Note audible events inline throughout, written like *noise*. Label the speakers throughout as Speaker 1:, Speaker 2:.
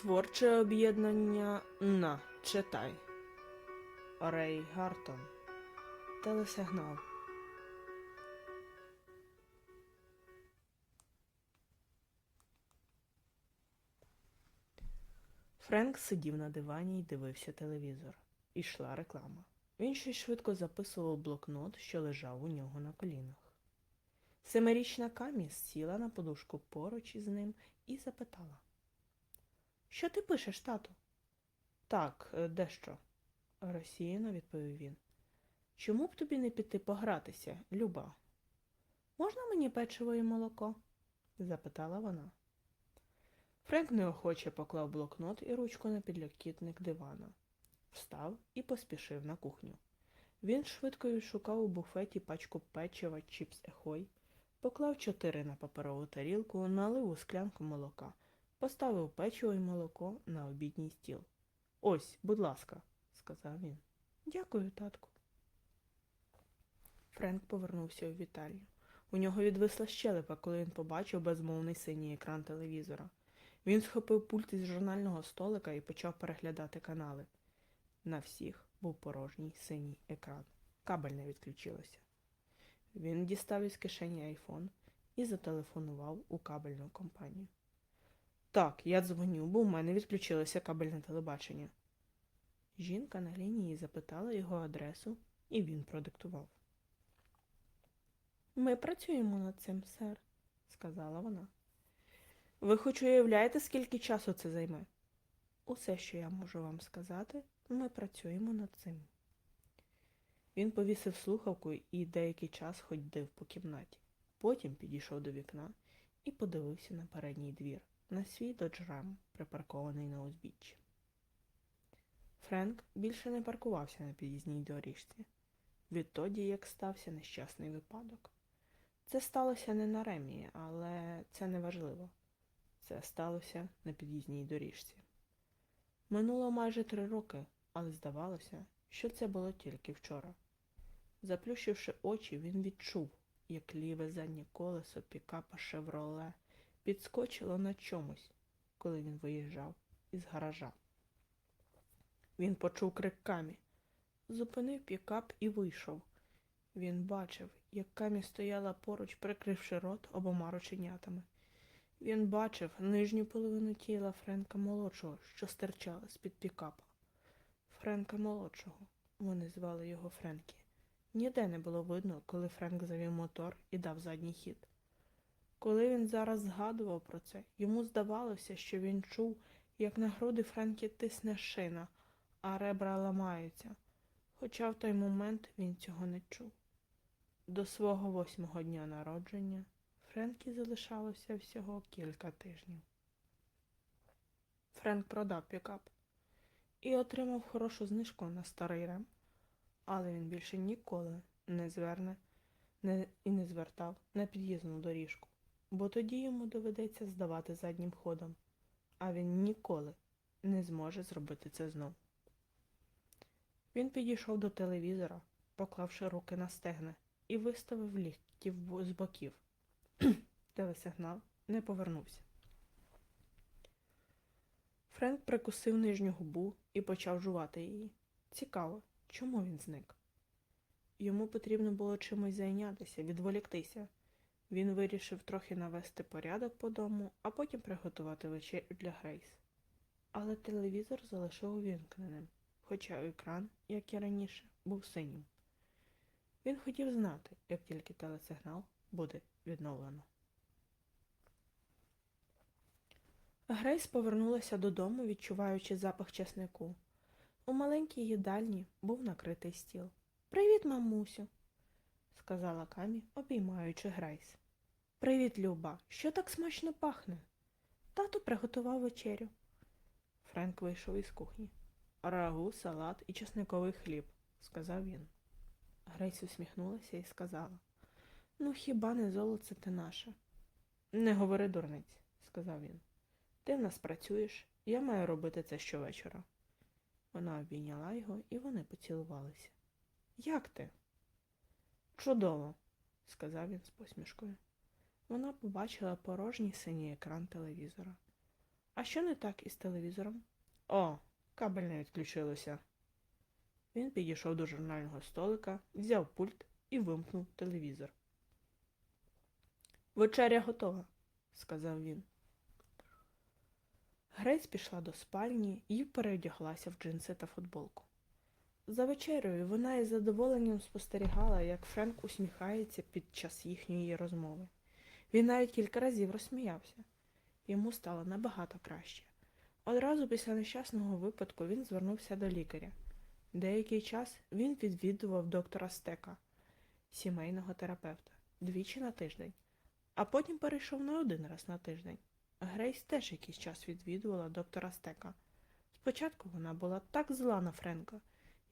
Speaker 1: Творче об'єднання на читай. Рей Гартон. Телесигнал. Френк сидів на дивані і дивився телевізор. Ішла реклама. Він щось швидко записував блокнот, що лежав у нього на колінах. Семирічна Камі сіла на подушку поруч із ним і запитала. Що ти пишеш, тату? Так, е, дещо, розсіяно відповів він. Чому б тобі не піти погратися, Люба? Можна мені печиво і молоко? запитала вона. Френк неохоче поклав блокнот і ручку на підлокітник дивана, встав і поспішив на кухню. Він швидко відшукав у буфеті пачку печива чіпс Ехой, поклав чотири на паперову тарілку, налив у склянку молока, поставив печиво і молоко на обідній стіл. Ось, будь ласка, сказав він. Дякую, татку. Френк повернувся у вітальню. У нього відвисла щелепа, коли він побачив безмовний синій екран телевізора. Він схопив пульт із журнального столика і почав переглядати канали. На всіх був порожній синій екран. Кабель не відключилося. Він дістав із кишені айфон і зателефонував у кабельну компанію. Так, я дзвоню, бо у мене відключилося кабельне телебачення. Жінка на лінії запитала його адресу, і він продиктував. Ми працюємо над цим, сер, сказала вона. Ви хоч уявляєте, скільки часу це займе? Усе, що я можу вам сказати, ми працюємо над цим. Він повісив слухавку і деякий час ходив по кімнаті. Потім підійшов до вікна і подивився на передній двір, на свій доджрам, припаркований на узбіччі. Френк більше не паркувався на під'їзній доріжці, відтоді як стався нещасний випадок. Це сталося не на ремі, але це не важливо. Це сталося на під'їзній доріжці. Минуло майже три роки, але здавалося, що це було тільки вчора. Заплющивши очі, він відчув, як ліве заднє колесо пікапа Шевроле підскочило на чомусь, коли він виїжджав із гаража. Він почув крик Камі, зупинив пікап і вийшов. Він бачив, як Камі стояла поруч, прикривши рот обома рученятами. Він бачив нижню половину тіла Френка молодшого, що стирчала з-під пікапа. Френка молодшого, вони звали його Френкі. Ніде не було видно, коли Френк завів мотор і дав задній хід. Коли він зараз згадував про це, йому здавалося, що він чув, як на груди Френкі тисне шина, а ребра ламаються, хоча в той момент він цього не чув. До свого восьмого дня народження Френкі залишалося всього кілька тижнів. Френк продав пікап і отримав хорошу знижку на старий рем, але він більше ніколи не зверне не, і не звертав на під'їзну доріжку, бо тоді йому доведеться здавати заднім ходом, а він ніколи не зможе зробити це знов. Він підійшов до телевізора, поклавши руки на стегна, і виставив лікті з боків. *clears throat* Телесигнал не повернувся. Френк прикусив нижню губу і почав жувати її. Цікаво, чому він зник? Йому потрібно було чимось зайнятися, відволіктися. Він вирішив трохи навести порядок по дому, а потім приготувати вечерю для Грейс. Але телевізор залишив увімкненим, хоча екран, як і раніше, був синім. Він хотів знати, як тільки телесигнал буде відновлено. Грейс повернулася додому, відчуваючи запах чеснику. У маленькій їдальні був накритий стіл. Привіт, мамусю, сказала Камі, обіймаючи Грейс. Привіт, Люба. Що так смачно пахне? Тато приготував вечерю. Френк вийшов із кухні. Рагу, салат і чесниковий хліб, сказав він. Грейс усміхнулася і сказала Ну, хіба не золоце ти наше? Не говори дурниць, сказав він. Ти в нас працюєш, я маю робити це щовечора. Вона обійняла його, і вони поцілувалися. Як ти? Чудово, сказав він з посмішкою. Вона побачила порожній синій екран телевізора. А що не так із телевізором? О, кабель не відключилося. Він підійшов до журнального столика, взяв пульт і вимкнув телевізор. Вечеря готова, сказав він. Грейс пішла до спальні і переодяглася в джинси та футболку. За вечерею вона із задоволенням спостерігала, як Френк усміхається під час їхньої розмови. Він навіть кілька разів розсміявся. Йому стало набагато краще. Одразу після нещасного випадку він звернувся до лікаря. Деякий час він відвідував доктора Стека, сімейного терапевта, двічі на тиждень, а потім перейшов на один раз на тиждень. Грейс теж якийсь час відвідувала доктора Стека. Спочатку вона була так зла на Френка,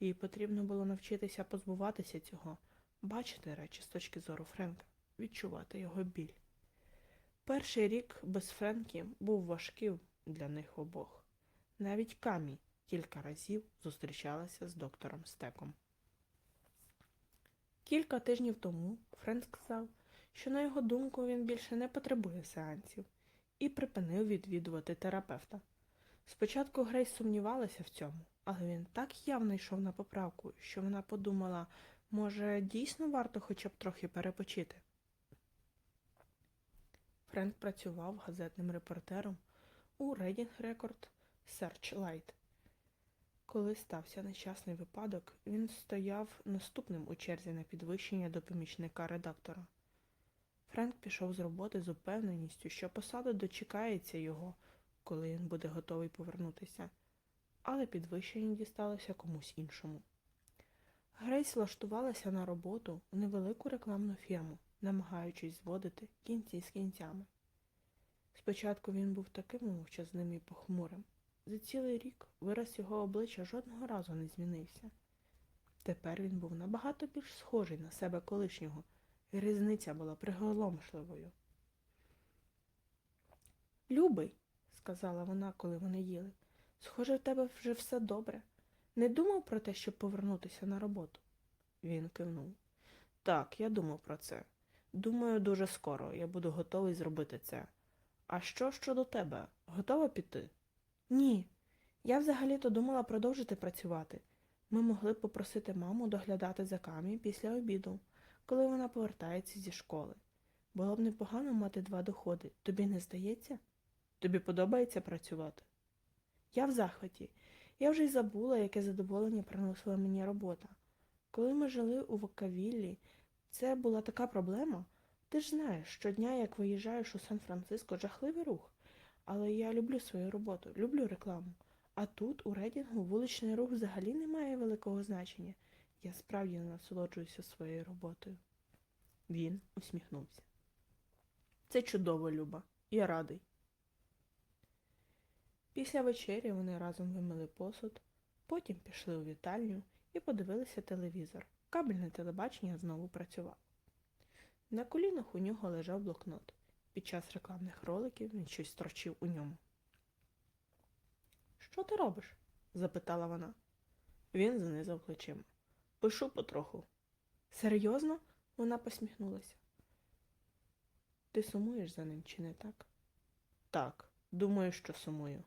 Speaker 1: їй потрібно було навчитися позбуватися цього, бачити речі з точки зору Френка, відчувати його біль. Перший рік без Френкі був важким для них обох. Навіть Камі кілька разів зустрічалася з доктором Стеком. Кілька тижнів тому Френк сказав, що на його думку він більше не потребує сеансів і припинив відвідувати терапевта. Спочатку Грейс сумнівалася в цьому, але він так явно йшов на поправку, що вона подумала, може, дійсно варто хоча б трохи перепочити. Френк працював газетним репортером у Reading Record Searchlight. Коли стався нещасний випадок, він стояв наступним у черзі на підвищення до помічника редактора. Френк пішов з роботи з упевненістю, що посада дочекається його, коли він буде готовий повернутися, але підвищення дісталося комусь іншому. Грейс влаштувалася на роботу у невелику рекламну фірму, намагаючись зводити кінці з кінцями. Спочатку він був таким мовчазним і похмурим. За цілий рік вираз його обличчя жодного разу не змінився. Тепер він був набагато більш схожий на себе колишнього, і різниця була приголомшливою. Любий, сказала вона, коли вони їли, схоже, в тебе вже все добре. Не думав про те, щоб повернутися на роботу? Він кивнув. Так, я думав про це. Думаю, дуже скоро я буду готовий зробити це. А що щодо тебе? Готова піти? Ні. Я взагалі-то думала продовжити працювати. Ми могли б попросити маму доглядати за камі після обіду, коли вона повертається зі школи. Було б непогано мати два доходи. Тобі не здається? Тобі подобається працювати? Я в захваті. Я вже й забула, яке задоволення приносила мені робота. Коли ми жили у Вокавіллі, це була така проблема. Ти ж знаєш, щодня, як виїжджаєш у Сан-Франциско, жахливий рух. Але я люблю свою роботу, люблю рекламу. А тут, у Редінгу, вуличний рух взагалі не має великого значення. Я справді насолоджуюся своєю роботою. Він усміхнувся. Це чудово, Люба. Я радий. Після вечері вони разом вимили посуд, потім пішли у вітальню і подивилися телевізор. Кабельне телебачення знову працював. На колінах у нього лежав блокнот. Під час рекламних роликів він щось строчив у ньому. Що ти робиш? запитала вона. Він знизав плечима. Пишу потроху. Серйозно? Вона посміхнулася. Ти сумуєш за ним, чи не так? Так, думаю, що сумую.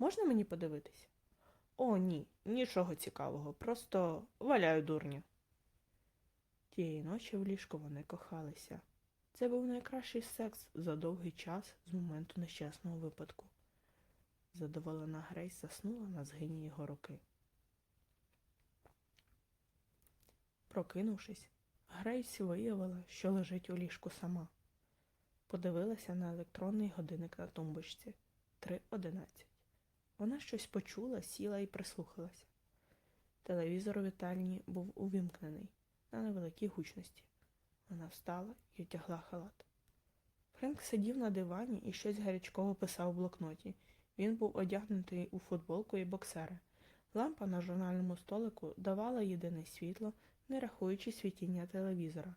Speaker 1: Можна мені подивитися? О, ні, нічого цікавого, просто валяю дурня. Тієї ночі в ліжку вони кохалися. Це був найкращий секс за довгий час з моменту нещасного випадку. Задоволена Грейс заснула на згині його руки. Прокинувшись, Грейс виявила, що лежить у ліжку сама. Подивилася на електронний годинник на тумбочці 3.11. Вона щось почула, сіла і прислухалася. Телевізор у вітальні був увімкнений на невеликій гучності. Вона встала і одягла халат. Френк сидів на дивані і щось гарячково писав у блокноті. Він був одягнутий у футболку і боксери. Лампа на журнальному столику давала єдине світло, не рахуючи світіння телевізора.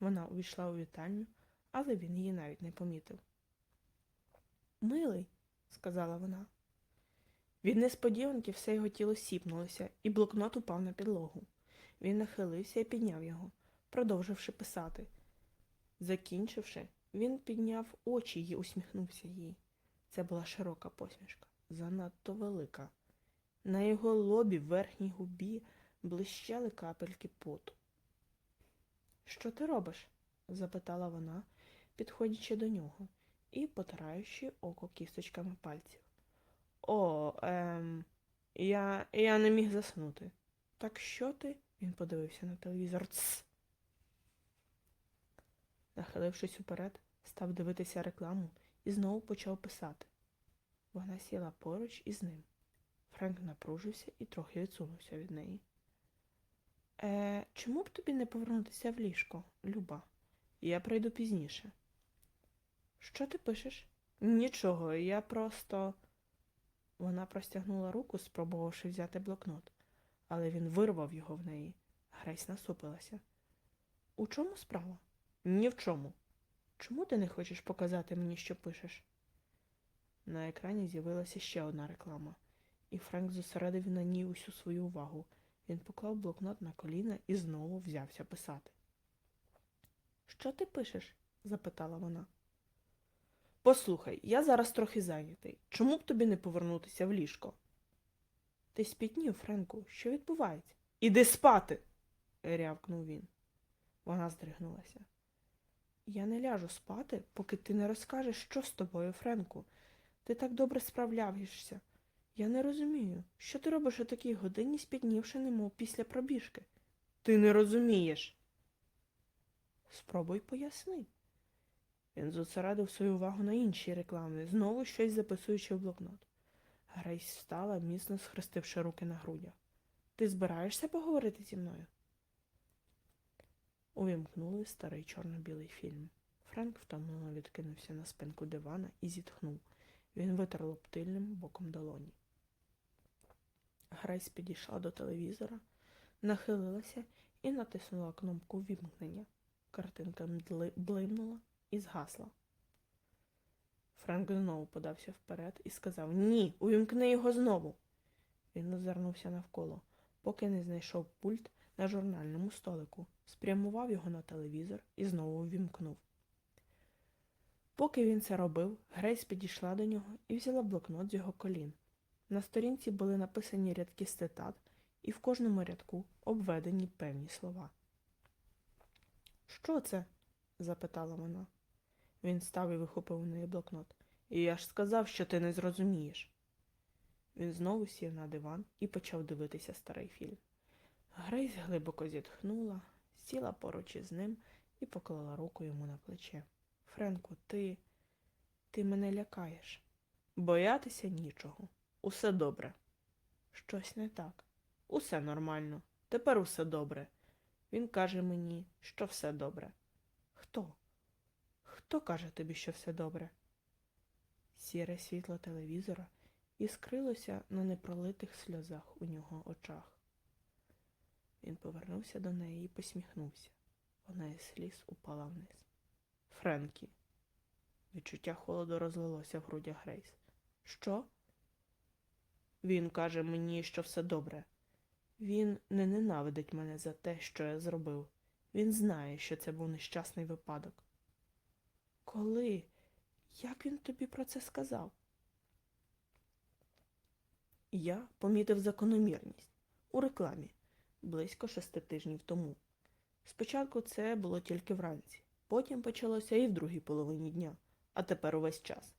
Speaker 1: Вона увійшла у вітальню, але він її навіть не помітив. Милий, сказала вона. Від несподіванки все його тіло сіпнулося, і блокнот упав на підлогу. Він нахилився і підняв його, продовживши писати. Закінчивши, він підняв очі і усміхнувся їй. Це була широка посмішка, занадто велика. На його лобі в верхній губі блищали капельки поту. Що ти робиш? запитала вона, підходячи до нього і потираючи око кісточками пальців. О, ем, я, я не міг заснути. Так що ти? Він подивився на телевізор. Цс. Нахилившись уперед, став дивитися рекламу і знову почав писати. Вона сіла поруч із ним. Френк напружився і трохи відсунувся від неї. Е, чому б тобі не повернутися в ліжко, Люба? Я прийду пізніше. Що ти пишеш? Нічого, я просто. Вона простягнула руку, спробувавши взяти блокнот, але він вирвав його в неї. Грейс насупилася. У чому справа? Ні в чому. Чому ти не хочеш показати мені, що пишеш? На екрані з'явилася ще одна реклама, і Френк зосередив на ній усю свою увагу. Він поклав блокнот на коліна і знову взявся писати. Що ти пишеш? запитала вона. Послухай, я зараз трохи зайнятий. Чому б тобі не повернутися в ліжко? Ти спітнів, Френку, що відбувається? Іди спати. рявкнув він. Вона здригнулася. Я не ляжу спати, поки ти не розкажеш, що з тобою, Френку. Ти так добре справляєшся. Я не розумію, що ти робиш о такій годині, спітнівши, немов після пробіжки. Ти не розумієш. Спробуй поясни. Він зосередив свою увагу на іншій рекламі, знову щось записуючи в блокнот. Грейс встала, міцно схрестивши руки на грудях. Ти збираєшся поговорити зі мною? Увімкнули старий чорно-білий фільм. Френк втомлено відкинувся на спинку дивана і зітхнув. Він витер лоб тильним боком долоні. Грейс підійшла до телевізора, нахилилася і натиснула кнопку вімкнення. Картинка блимнула і згасла. Френк знову подався вперед і сказав Ні, увімкни його знову. Він озирнувся навколо, поки не знайшов пульт на журнальному столику, спрямував його на телевізор і знову увімкнув. Поки він це робив, Грейс підійшла до нього і взяла блокнот з його колін. На сторінці були написані рядки з цитат, і в кожному рядку обведені певні слова. Що це? запитала вона. Він став і вихопив у неї блокнот. І я ж сказав, що ти не зрозумієш. Він знову сів на диван і почав дивитися старий фільм. Грейс глибоко зітхнула, сіла поруч із ним і поклала руку йому на плече. Френку, ти. ти мене лякаєш. Боятися нічого. Усе добре. Щось не так. Усе нормально. Тепер усе добре. Він каже мені, що все добре. Хто? Хто каже тобі, що все добре? Сіре світло телевізора іскрилося на непролитих сльозах у нього очах. Він повернувся до неї і посміхнувся. Вона із сліз упала вниз. Френкі. Відчуття холоду розлилося в грудях Грейс. Що? Він каже мені, що все добре. Він не ненавидить мене за те, що я зробив. Він знає, що це був нещасний випадок. Коли? Як він тобі про це сказав? Я помітив закономірність у рекламі близько шести тижнів тому. Спочатку це було тільки вранці, потім почалося і в другій половині дня, а тепер увесь час.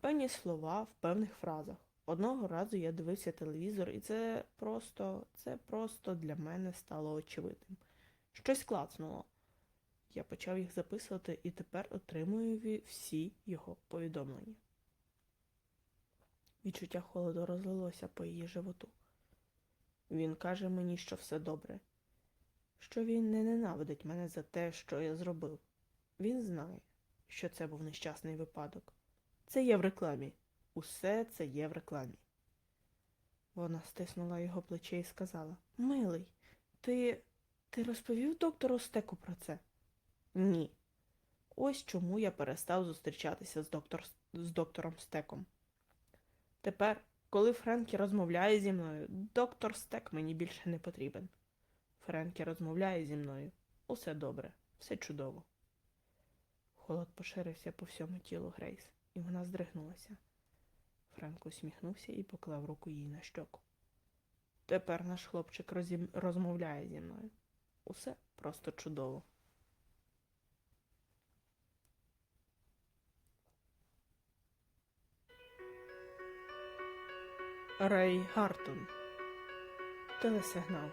Speaker 1: Певні слова в певних фразах. Одного разу я дивився телевізор, і це просто, це просто для мене стало очевидним. Щось клацнуло. Я почав їх записувати і тепер отримую всі його повідомлення. Відчуття холоду розлилося по її животу. Він каже мені, що все добре, що він не ненавидить мене за те, що я зробив. Він знає, що це був нещасний випадок. Це є в рекламі. Усе це є в рекламі. Вона стиснула його плече і сказала Милий, ти. ти розповів доктору Стеку про це? Ні. Ось чому я перестав зустрічатися з, доктор... з доктором Стеком. Тепер, коли Френкі розмовляє зі мною, доктор Стек мені більше не потрібен. Френкі розмовляє зі мною. Усе добре, все чудово. Холод поширився по всьому тілу Грейс, і вона здригнулася. Френк усміхнувся і поклав руку їй на щоку. Тепер наш хлопчик розім... розмовляє зі мною. Усе просто чудово. Рей Гартон. Телесигнал.